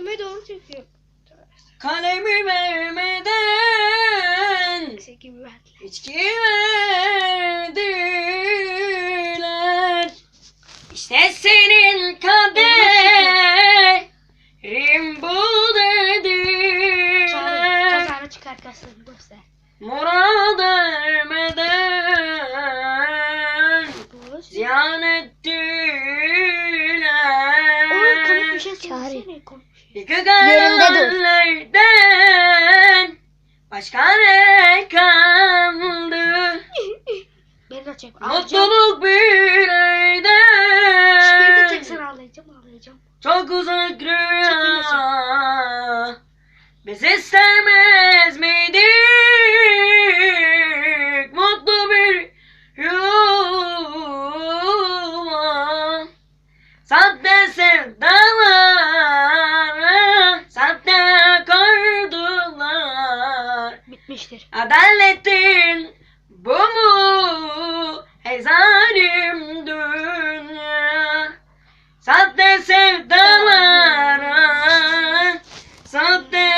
Kime doğru çekiyor? Kalemi vermeden içki verdiler. İşte senin kaderin bu dediler. kazanı çıkar kasını. Murad ermeden hayallerden başka ne kaldı? Beni de çek. Mutluluk bir Beni de çeksen evden ağlayacağım ağlayacağım. çok uzak rüya. Biz istemez miydik Bitmiştir. Adaletin bu mu? Ey zalim dünya. Sahte sevdalara sahte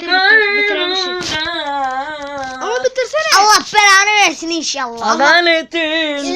koydular. Ama bitirsene. Allah belanı versin inşallah. Adaletin